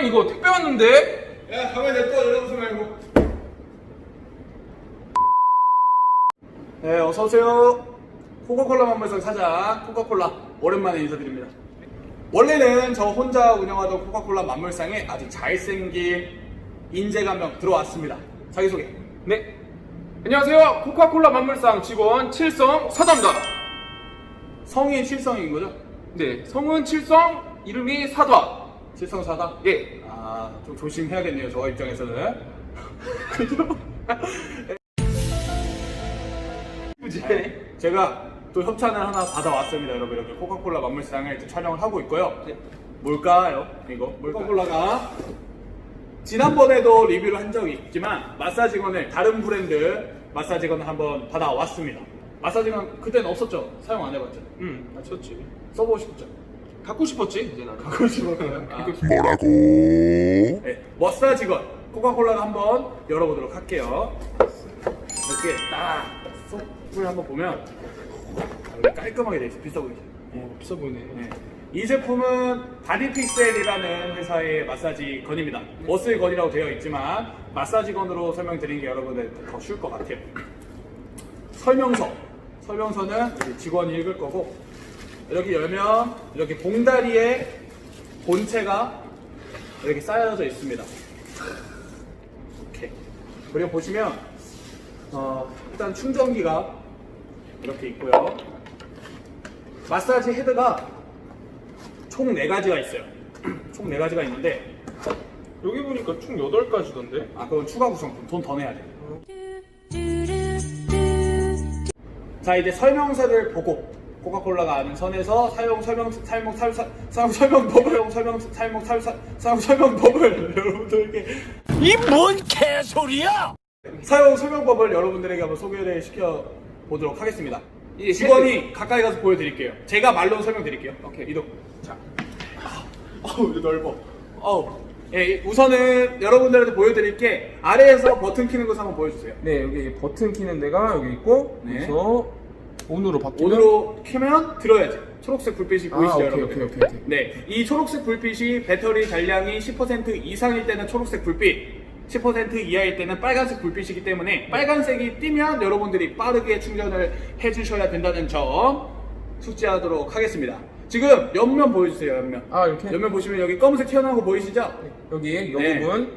사장님 이거 택배 왔는데? 야 가만히 냅둬 내려오지 말고 네 어서오세요 코카콜라 만물상 사장 코카콜라 오랜만에 인사드립니다 원래는 저 혼자 운영하던 코카콜라 만물상에 아주 잘생긴 인재가 한 명 들어왔습니다 자기소개 네. 안녕하세요. 코카콜라 만물상 직원 칠성 사다입니다. 성이 칠성인 거죠? 네. 성은 칠성, 이름이 사다. 칠성사다? 예. 아 좀 조심해야겠네요 저 입장에서는 네, 제가 또 협찬을 하나 받아왔습니다, 여러분. 이렇게 코카콜라 만물상을 이제 촬영을 하고 있고요. 뭘까요? 이거 코카콜라가 지난번에도 리뷰를 한 적이 있지만 마사지건을 다른 브랜드 마사지건을 한번 받아왔습니다. 마사지건 그때는 없었죠? 사용 안 해봤죠? 음, 맞췄지. 써보고 싶죠? 갖고 싶었지, 이제 나는. 갖고 싶었어요. 아, 뭐라고? 네, 마사지건 코카콜라가 한번 열어보도록 할게요. 이렇게 딱 속을 한번 보면 깔끔하게 돼 있어. 비싸 보이죠? 어, 비싸 보이네. 네. 이 제품은 바디픽셀이라는 회사의 마사지 건입니다. 머슬 건이라고 되어 있지만 마사지 건으로 설명드리는 게 여러분들 더 쉬울 것 같아요. 설명서. 설명서는 이제 직원이 읽을 거고 이렇게 열면 이렇게 봉다리에 본체가 이렇게 쌓여져 있습니다. 이렇게. 그리고 보시면 어, 일단 충전기가 이렇게 있고요. 마사지 헤드가 총 4가지가 있어요. 총 4가지가 있는데, 여기 보니까 총 8가지던데? 아, 그건 추가 구성품. 돈 더 내야 돼. 자, 이제 설명서를 보고, 코카콜라가 아는 선에서 사용 설명, 사용, 사용, 사용 설명법을, 설명, 사용, 사용, 사용 설명법을 여러분들에게. 이 뭔 개소리야! 사용 설명법을 여러분들에게 한번 소개를 시켜 보도록 하겠습니다. 이 직원이 가까이 가서 보여드릴게요. 제가 말로 설명드릴게요. 오케이, 이동. 자. 아, 어우, 넓어. 어우. 예, 우선은 여러분들한테 보여드릴 게 아래에서 버튼 키는 것을 한번 보여주세요. 네, 여기 버튼 키는 데가 여기 있고, 네. 그래서 온으로 바뀌면. 온으로 켜면 들어야지. 초록색 불빛이 아, 보이시죠, 오케이, 여러분들? 오케이, 오케이, 오케이. 네, 이 초록색 불빛이 배터리 잔량이 10% 이상일 때는 초록색 불빛, 10% 이하일 때는 빨간색 불빛이기 때문에 빨간색이 띄면 여러분들이 빠르게 충전을 해주셔야 된다는 점 숙지하도록 하겠습니다. 지금 옆면 보여주세요, 옆면. 아, 이렇게? 옆면 보시면 여기 검은색 튀어나온 거 보이시죠? 여기, 이 네. 부분.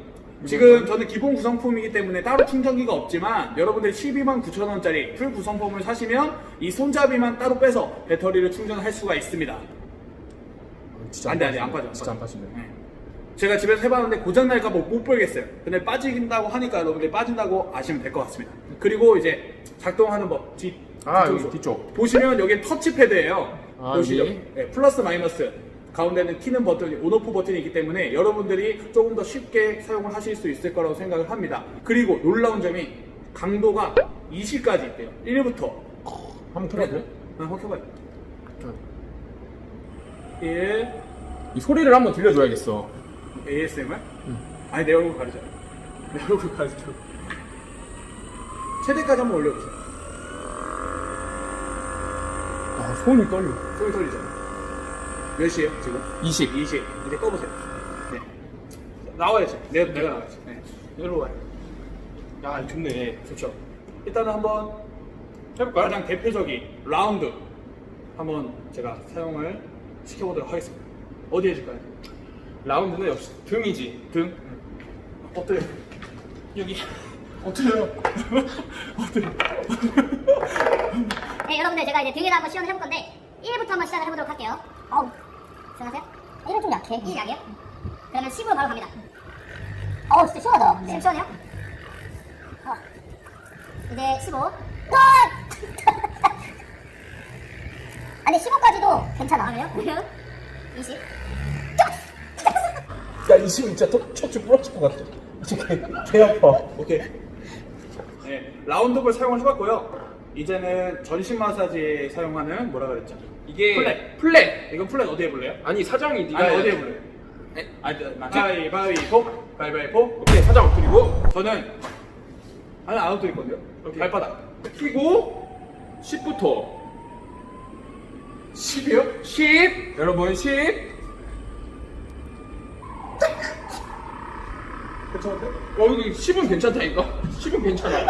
이 지금. 저는 기본 구성품이기 때문에 따로 충전기가 없지만 여러분들이 12만 9천 원짜리 풀 구성품을 사시면 이 손잡이만 따로 빼서 배터리를 충전할 수가 있습니다. 진짜 안 돼, 안 돼, 안 빠져. 진짜 안 빠지네. 네. 제가 집에서 해봤는데 고장 날까 봐 못 벌겠어요. 근데 빠진다고 하니까 여러분들이 빠진다고 아시면 될 것 같습니다. 그리고 이제 작동하는 법, 뒤, 아. 여기 뒤쪽. 보시면 여기 터치패드예요. 아, 보시죠? 여기? 네, 플러스 마이너스. 가운데는 키는 버튼이 온오프 버튼이 있기 때문에 여러분들이 조금 더 쉽게 사용을 하실 수 있을 거라고 생각을 합니다. 그리고 놀라운 점이 강도가 20까지 있대요. 1부터. 한번 돼? 한번 켜봐요. 1, 이 소리를 한번 들려줘야겠어. ASMR? 아니 내 얼굴 가리잖아 내 얼굴 가리죠 최대까지 한번 올려보세요 아, 손이 떨려. 소리 떨리죠 몇 시에요 지금? 20. 20 이제 꺼보세요 네 나와야지 내가, 내가 나와야지 네 이리로 와요 야, 좋네. 좋죠 일단은 한번 해볼까요? 가장 대표적인 라운드 한번 제가 사용을 시켜보도록 하겠습니다 어디 해줄까요? 라운드는 역시 등이지. 등? 엎드려 여기. 엎드려요 네, 여러분들 제가 이제 등에다 한번 시연을 해볼 건데 1부터 한번 시작을 해보도록 할게요. 어우, 생각하세요? 1은 좀 약해. 1 약해요? 그러면 10으로 바로 갑니다. 어우, 진짜 시원하다. 네. 시원해요? 어. 이제 15. 아! 아니 15까지도 괜찮아. 아, 그래요? 20. 야, 이 친구 진짜 터- 척추 부러질 것 같아. 어떡해. 개 아파. 오케이. 네, 라운드볼 사용을 해봤고요. 이제는 전신 마사지에 사용하는 뭐라 그랬죠? 이게 플랫. 플랫. 이건 플랫 어디 해볼래요? 아니, 사장이 네가 아니 해야 어디 돼. 해볼래요? 아니 가위바위보 가위바위보 오케이, 사장 엎드리고. 저는 아니 안 엎드릴 건데요? 오케이. 발바닥 키고 10부터 10이요? 10 여러분 10 괜찮은데? 어 여기 10은 괜찮다니까 10은 괜찮아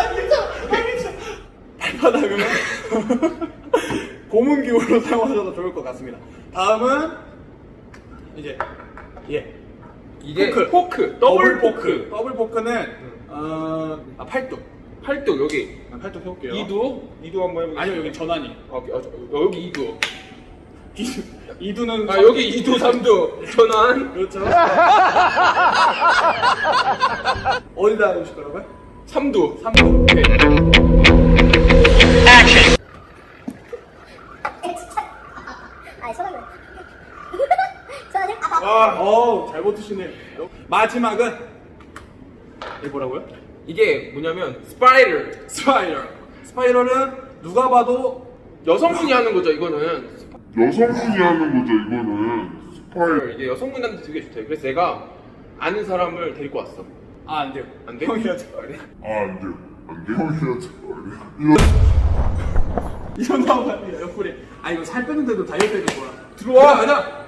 발바닥은 고문 기호로 사용하셔도 좋을 것 같습니다. 다음은 이제 예 이게 포크. 포크, 더블 포크 더블 포크는 어, 아, 팔뚝 팔뚝 여기 아, 팔뚝 해볼게요. 이두 이두 한번 해보겠습니다 아니요 여기 전환이. 어, 어, 저- 여기 이두 이두 이두는 아 여기 이두 삼두 전환 그렇죠. 어디다 놓으실 거라고요? 삼두 삼두. 오케이 아, 소감이. 저는 와, 어우, 잘 버티시네. 마지막은 이 뭐라고요? 이게 뭐냐면 스파이럴 스파이럴. 스파이럴은 누가 봐도 여성분이 하는 거죠 이거는 여성분이 하는 거죠, 이거는. 스파이. 이게 여성분한테 되게 좋대요 그래서 내가 아는 사람을 데리고 왔어 아, 안 돼요. 안 돼? 형이라도 아, 안 돼요. 안 돼요. 형이라도. 이거. 이런 나오면 옆구리. 아, 이거 살 빼는데도 다이어트 해도 뭐야. 들어와 아니야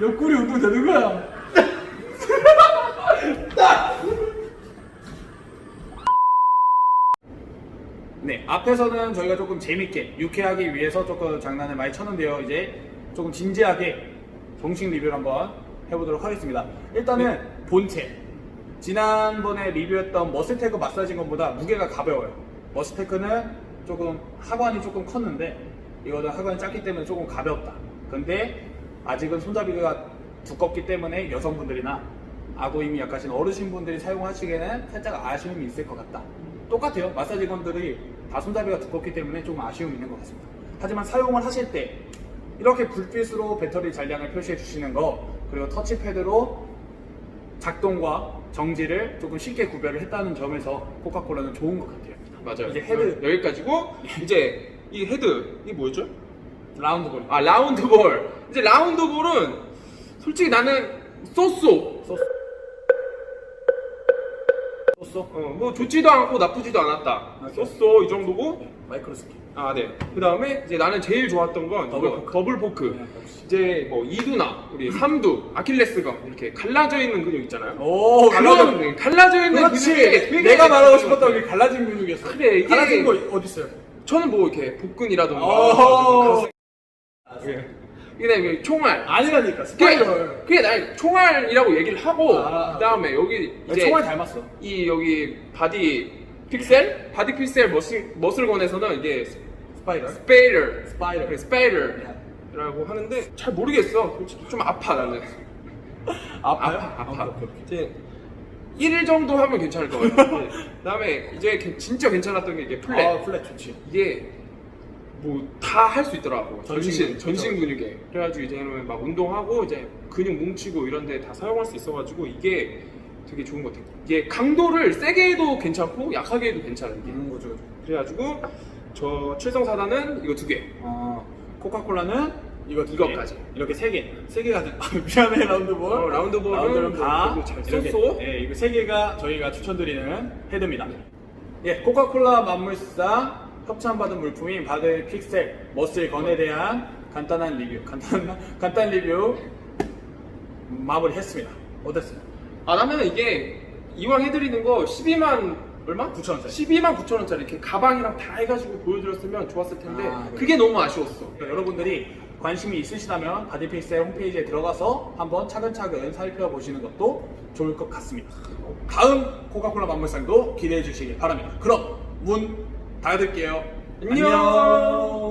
옆구리 운동 되는 거야. 네, 앞에서는 저희가 조금 재밌게 유쾌하기 위해서 조금 장난을 많이 쳤는데요. 이제 조금 진지하게 정식 리뷰를 한번 해보도록 하겠습니다. 일단은 본체. 지난번에 리뷰했던 머스테크 마사지건보다 무게가 가벼워요. 머스테크는 조금 하관이 조금 컸는데 이거는 하관이 작기 때문에 조금 가볍다. 근데 아직은 손잡이가 두껍기 때문에 여성분들이나 아고임이 약하신 어르신분들이 사용하시기에는 살짝 아쉬움이 있을 것 같다. 똑같아요. 마사지건들이 다 손잡이가 두껍기 때문에 조금 아쉬움이 있는 것 같습니다. 하지만 사용을 하실 때 이렇게 불빛으로 배터리 잔량을 표시해 주시는 거 그리고 터치패드로 작동과 정지를 조금 쉽게 구별을 했다는 점에서 코카콜라는 좋은 것 같아요. 맞아요 이제 헤드 여기까지고 이제 이 헤드 이 뭐였죠? 라운드 볼. 아 라운드 볼 이제 라운드 볼은 솔직히 나는 쏘쏘 쏘쏘. 어, 뭐 좋지도 않고 나쁘지도 않았다 맞아요. 쏘쏘 이 정도고 마이크로 스킨. 아, 네. 그 다음에 이제 나는 제일 좋았던 건 더블 이거, 포크. 더블 포크. 네, 역시. 이제 뭐 이두나 우리 삼두, 아킬레스건 이렇게 갈라져 있는 근육 있잖아요. 오, 그런 그 갈라져 있는 그렇지. 근육이 되게 내가 말하고 싶었던 게 갈라진 근육이었어. 그래, 이게- 갈라진 거 어디 있어요? 저는 뭐 이렇게 복근이라던가 어. 다음에 총알. 아니라니까 스파이럴. 그게 난 총알이라고 얘기를 하고 아. 그다음에 여기 이제 총알 닮았어. 이 여기 바디 픽셀, 바디 픽셀 머슬 머슬건에서는 이게 스파이럴. 스페이럴, 스파이럴. 스페이럴이라고 하는데 잘 모르겠어. 솔직히 좀 아파 나는. 아파요? 아파, 아파. 오케이, 오케이. 이제 1일 정도 하면 괜찮을 것 같아요. 네. 그다음에 이제 개- 진짜 괜찮았던 게 이게 플랫. 아, 플랫 좋지. 이게 뭐 다 할 수 있더라고. 전신 전신 근육. 전신 근육에. 그래가지고 이제는 막 운동하고 이제 근육 뭉치고 이런데 다 사용할 수 있어가지고 이게 되게 좋은 것 같아요. 이게 강도를 세게 해도 괜찮고 약하게 해도 괜찮은 게. 음, 그죠. 그래가지고 저 칠성사단은 이거 두 개. 어, 코카콜라는 이거 두 이거까지. 개. 이렇게 세 개. 세 개가 돼. 아, 미안해 라운드볼. 어, 라운드볼은 라운드볼은 다뭐잘 이렇게. 썼어? 예, 이거 세 개가 저희가 추천드리는 헤드입니다. 예, 코카콜라 만물상 협찬받은 물품인 바드 픽셀 머슬 건에 대한 간단한 리뷰, 간단한 간단 리뷰 마무리했습니다. 어땠어요? 아 나는 이게 이왕 해드리는 거 12만 얼마? 9천 원짜리. 12만 9천 원짜리 이렇게 가방이랑 다 해가지고 보여드렸으면 좋았을 텐데 아, 그래. 그게 너무 아쉬웠어. 그러니까 여러분들이 관심이 있으시다면 바디픽셀 홈페이지에 들어가서 한번 차근차근 살펴보시는 것도 좋을 것 같습니다. 다음 코카콜라 만물상도 기대해 주시기 바랍니다. 그럼 문 닫을게요. 안녕. 안녕.